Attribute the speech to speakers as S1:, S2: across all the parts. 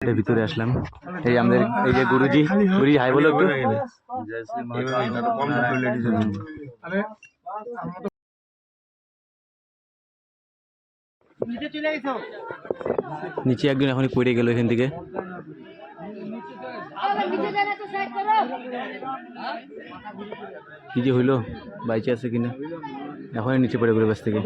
S1: ভিতরে আসলাম। এই আমাদের, এই যে গুরুজি গুরুজি, হাই বলো একটু। নিচে একজন এখনই পড়ে গেল এখান থেকে। কি যে হইল? বাইচে আছে কিনা? এখনই নিচে পড়ে গেল বাস থেকে।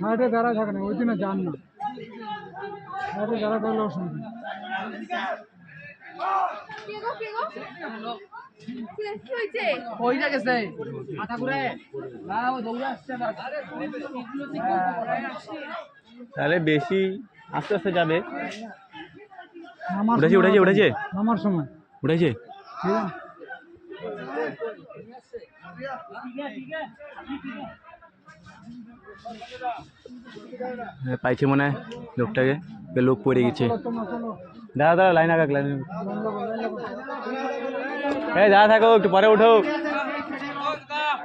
S2: সাইডে দাঁড়া থাকে না ওই দিনে যান না। সাইডে দাঁড়া থাকলে অসুবিধা
S3: ওইটা গেছে? মাথা ঘুরে। না। ও দৌড়ে আসছে।
S1: তাহলে বেশি আস্তে আস্তে যাবে। উঠেছে উঠেছে উঠেছে।
S2: নামার সময়
S1: উঠেছে। হ্যাঁ, পাইছে মনে হয় লোকটাকে লোক পড়ে গেছে। দাদা দাদা লাইন আগাক লাইন এই দাদা থাকো একটু পরে উঠো।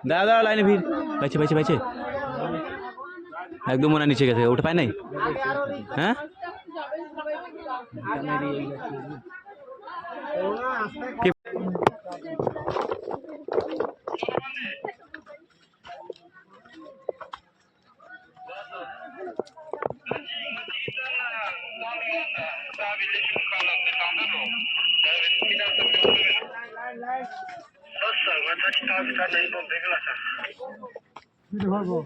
S1: দাদা দাদা লাইনে ভিড়। পাইছে পাইছে পাইছে। একদম মনে নিচে গেছে ওটা পায় নাই? হ্যাঁ? কি
S2: ধরবো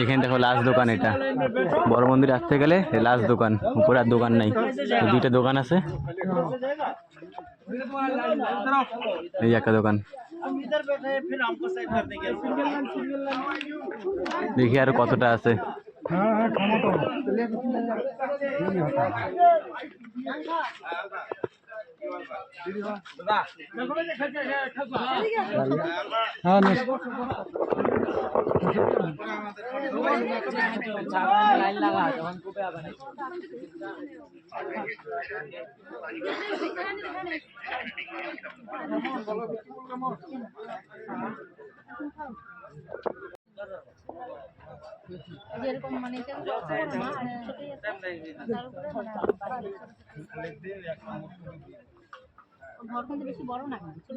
S1: এখানে দেখো লাস্ট দোকান এটা। বড় মন্দির আসতে গেলে লাস্ট দোকান, উপরে আর দোকান নাই। দুইটা দোকান আছে। এই একটা দোকান। দেখি আর কতটা আছে।
S2: হ্যাঁ
S4: যেরকম মানে। তার উপরে ঘর বেশি বড় না, ছোট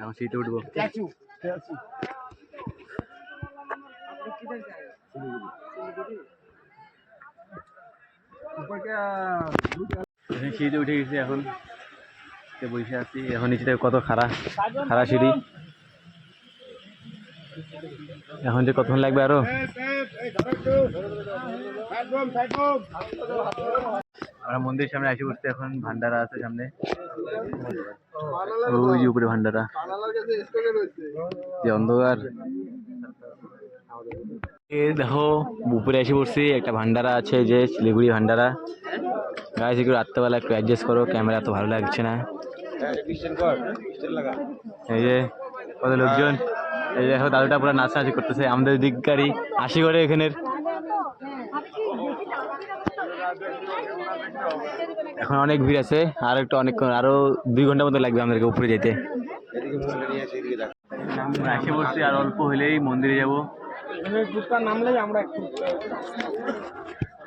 S1: এখন সিটে উঠবো। উঠে গেছি, এখন। বসে আছি, এখন নিচে কত খাড়া খাড়া সিঁড়ি। এখন যে কতক্ষণ লাগবে আরও? আমরা মন্দিরের সামনে এসে উঠতে এখন ভান্ডারা আছে সামনে। ওই উপরে ভান্ডারা। যে অন্ধকার। দেখো, উপরে এসে পড়ছি একটা ভান্ডারা আছে যে শিলিগুড়ি ভান্ডারা। গাছ একটু রাত্রেবেলা একটু অ্যাডজাস্ট করো ক্যামেরা তো ভালো লাগছে না। এই যে, কত লোকজন? এই দেখো, দাদুটা পুরো নাচনাচি করতেছে। আমাদের দিককারী আশি করে এখানের। এখন অনেক ভিড় আছে, আর একটু অনেকক্ষণ আরও দুই ঘণ্টা মতো লাগবে আমাদেরকে উপরে যেতে। এসে বলছি আর অল্প হলেই মন্দিরে যাব।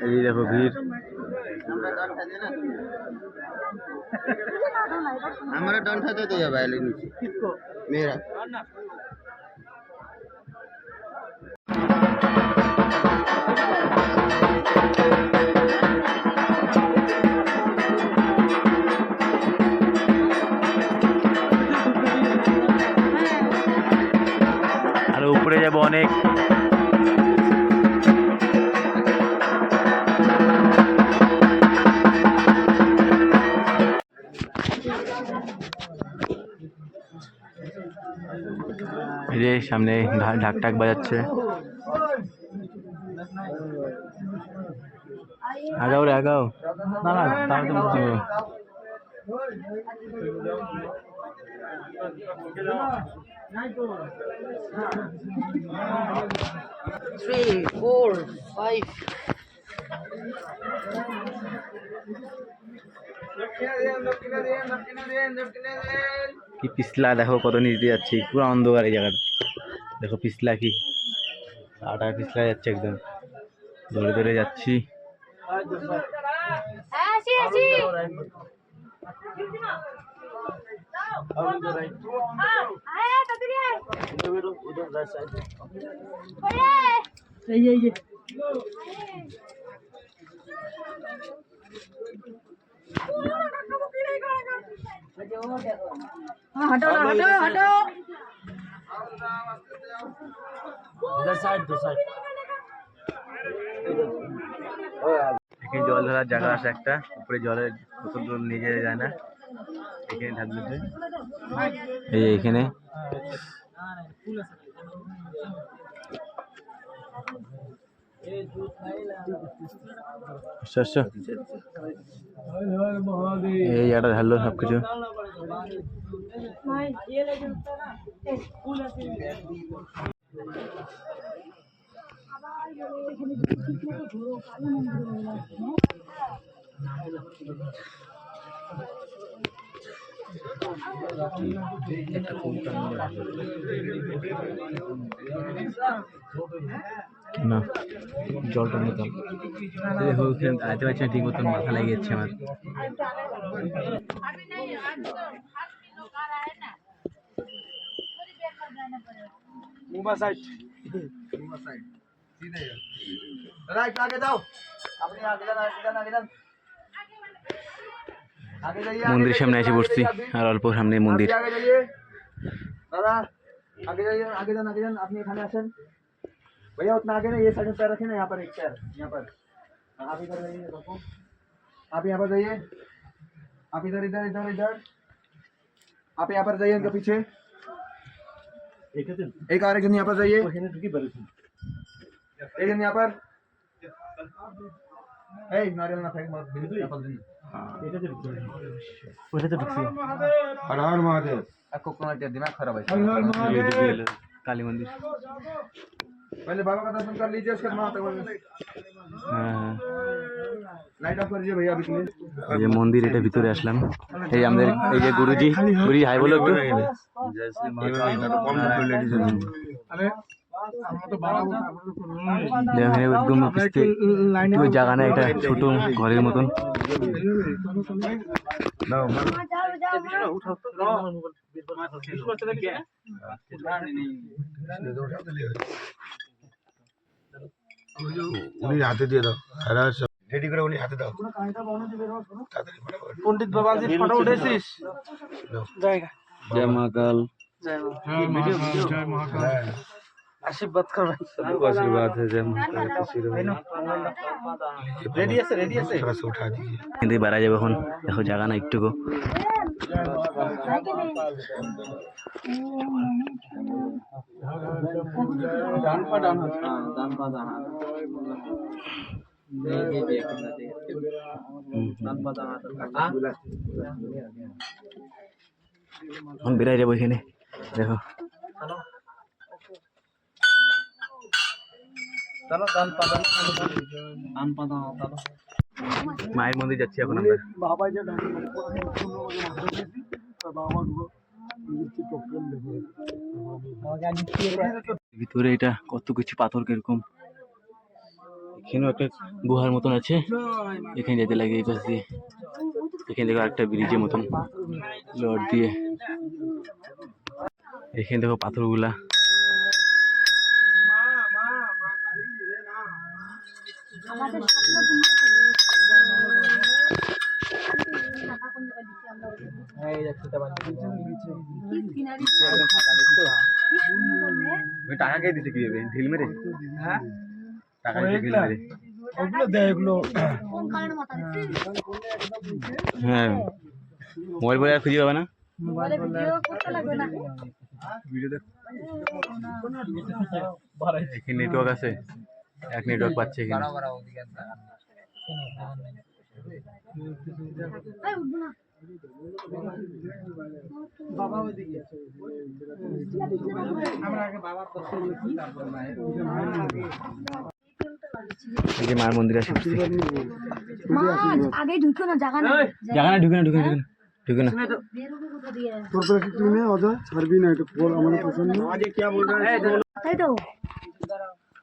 S1: এই দেখো ভিড়।
S5: আমরা তো যাবে
S1: আর উপরে যাব অনেক। সামনে ঢাক ঢাক বাজাচ্ছে। আগাও রে আগাও। না না
S3: Three, four, five.
S1: কি পিছলা দেখো কত নিচ দিয়ে যাচ্ছি পুরো অন্ধকার এই জায়গাটা। দেখো পিছলা কি আটা পিছলা যাচ্ছে একদম। ধরে ধরে যাচ্ছি।
S4: হ্যাঁ আসি আসি। আয় তাড়াতাড়ি আয়
S1: এখানে জল ধরার জায়গা আছে একটা। উপরে জলের বোতল টোতল নিয়ে যাওয়া যায় না। এখানে ঢাকলে এই এখানে। আচ্ছা আচ্ছা। এই জায়গাটা ঢাললো সব একটা না জলটা মতন দাঁড়াতে পারছি না ঠিক মতন মাথা লেগে যাচ্ছে আমার।
S4: মুবা সাইড মুবা সাইড आज भी लोग आ रहा है ना थोड़ी देर बाद जाना पड़ेगा
S5: राइट आगे जाओ अपने आगे जाना आगे जाना आगे जाना आगे जाइए आगे
S1: মন্দিরের সামনে এসে
S5: जाइए,
S1: বসছি
S5: आगे
S1: আর অল্প সামনে মন্দির
S5: आगे जाइए दादा आगे जाइए आगे जाना आगे जाना अपने खाने आसन भैया उतना आगे नहीं ये साइड में पैर रखे ना यहाँ पर एक पैर यहाँ पर हाँ, आप इधर जाइए रखो आप यहाँ पर जाइए आप इधर इधर इधर इधर आप यहाँ पर जाइए इनके पीछे एक और एक जन यहाँ पर जाइए एक जन यहाँ पर ए नारियल ना फेंक मत एप्पल दे हर हर महादेव कोकोनट दिमाग खराब है
S1: এইদিকে এলো, কালী মন্দির
S5: पहले बाबा का दर्शन कर लीजिए उसके बाद माता का
S1: হ্যাঁ হ্যাঁ
S5: लाइट ऑफ कर दीजिए भैया अभी के लिए
S1: এই যে মন্দির এটা ভিতরে আসলাম এই যে আমাদের এই যে গুরুজি গুরুজি হাই বলো একটু যে এখানে একদম একটু জায়গা না এটা ছোট ঘরের মতন।
S6: উনি হাতে দিয়ে দাও রেডি করে উনি হাতে দাও।
S2: পণ্ডিত বাবাজির ফটো উঠেছিস?
S1: জয় মহাকাল।
S2: আশীর্বাদ কর
S1: আশীর্বাদ জয় মহাকাল
S2: রেডি আছে রেডি আছে
S6: थोड़ा सा उठा दीजिए
S1: কিন্তু বেড়া যাবে এখন দেখো জায়গা না একটুকু
S2: ডান পা ডান হাত
S1: এখন বেড়াই যাবো এখানে দেখো
S2: চলো চলো
S1: মায়ের মন্দির যাচ্ছি এখন আমরা।
S2: বাবা যে
S1: ভিতরে এটা কত কিছু পাথর কীরকম। এখানেও একটা গুহার মতন আছে। এখানে যেতে লাগে এই পাশ। দিয়ে এখানে দেখো একটা ব্রিজের মতন। লড দিয়ে। এখানে দেখো পাথরগুলা।
S4: আমাদের স্বপ্ন পূর্ণ করবে টাকা কি কি
S1: ওই টাকা কে দিছে কীভাবে ঢিল মেরে?
S2: হ্যাঁ?
S1: টাকা দিছে ঢিল মেরে।
S2: ওগুলো দেয় এগুলো।
S1: হ্যাঁ। মোবাইল বলে আর খুঁজে পাবে না?
S4: বলে ভিডিও করতে লাগবে না?
S1: এখানে নেটওয়ার্ক আছে। এক নেটওয়ার্ক পাচ্ছে এখানে
S4: এই উঠবো না
S1: এই যে মায়ের মন্দির আছে
S4: মা আগে ঢুকো না জায়গা না
S1: জায়গা না ঢুকে না ঢুকে না ঢুকে না। ঢুকে
S2: তোর করে কি কিনে অজয়? ছাড়বি না এটা বল আমাদের পছন্দ
S4: তাই তো।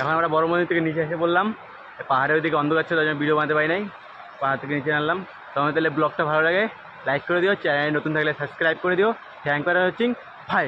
S4: এখন আমরা
S1: বড় মন্দির থেকে নিচে এসে বললাম পাহাড়ের ওইদিকে অন্ধকার ছিল আমি ভিডিও বানাতে পারি নাই। পাহাড় থেকে নিচে আনলাম তোমার তাহলে ব্লগটা ভালো লাগে লাইক করে দিও চ্যানেল নতুন থাকলে সাবস্ক্রাইব করে দিও। থ্যাংক ফর ওয়াচিং ভাই